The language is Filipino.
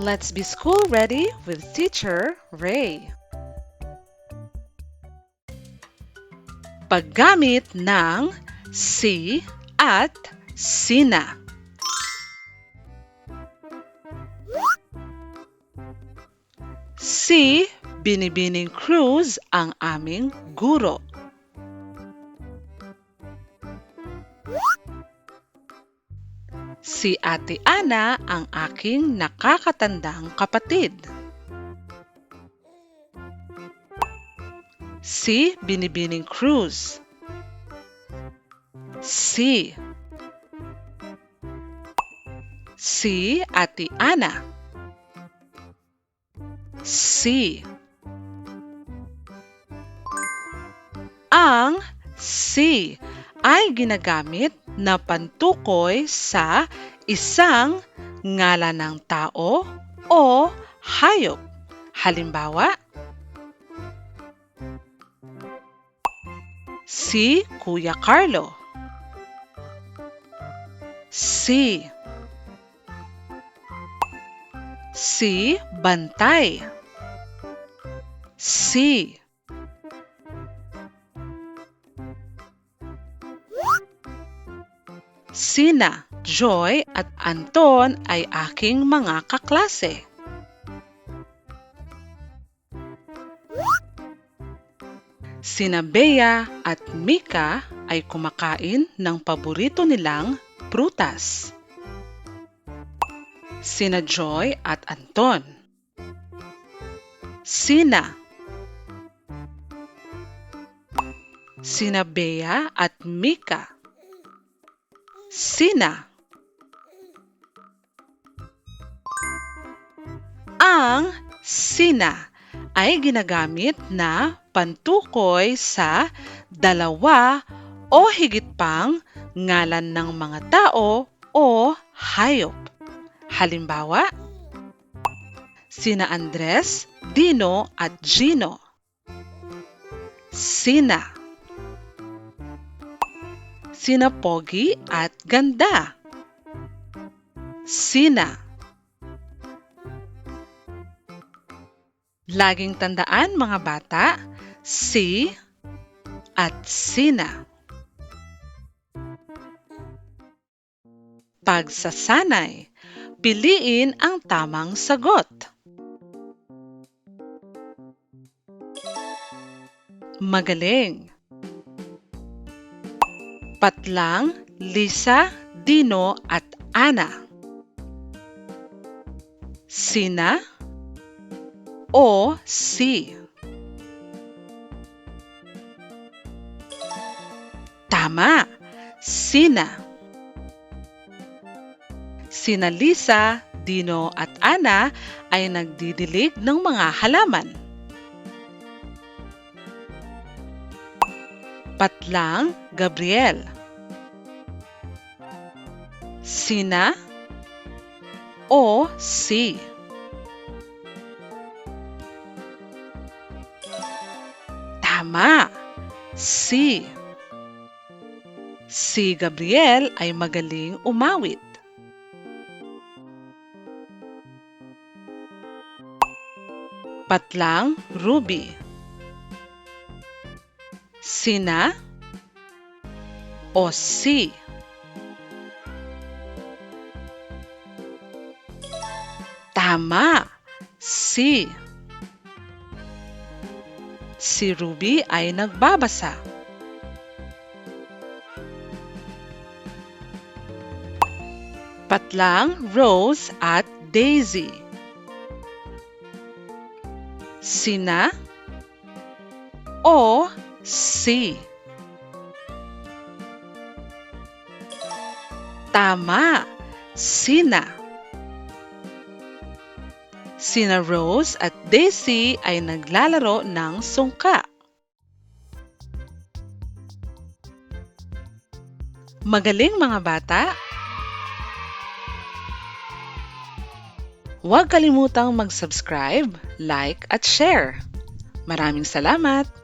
Let's be school ready with teacher Ray. Paggamit ng si at sina. Si Binibining Cruz ang aming guro. Si Ate Ana ang aking nakakatandang kapatid. Si Binibining Cruz. Si. Si Ate Ana. Si. Ang si ay ginagamit na pantukoy sa isang ngalan ng tao o hayop. Halimbawa, si Kuya Carlo. Si Si Bantay. Si Sina, Joy at Anton ay aking mga kaklase. Sina Bea at Mika ay kumakain ng paborito nilang prutas. Sina Joy at Anton. Sina Sina Bea at Mika. Sina Ang sina ay ginagamit na pantukoy sa dalawa o higit pang ngalan ng mga tao o hayop. Halimbawa, sina Andres, Dino at Gino. Sina Sina Pogi at Ganda. Sina Laging tandaan mga bata, si at sina. Pagsasanay, piliin ang tamang sagot. Magaling. Patlang, Lisa, Dino at Ana. Sina o si. Tama, sina. Sina Lisa, Dino at Ana ay nagdidilig ng mga halaman. Patlang, Gabriel. Sina o si. Tama, si. Si Gabriel ay magaling umawit. Patlang, Ruby. Sina o si. Tama, si. Si Ruby ay nagbabasa. Patlang, Rose at Daisy. Sina o si. Tama, sina. Sina Rose at Daisy ay naglalaro ng sungka. Magaling mga bata! Huwag kalimutang mag-subscribe, like at share. Maraming salamat!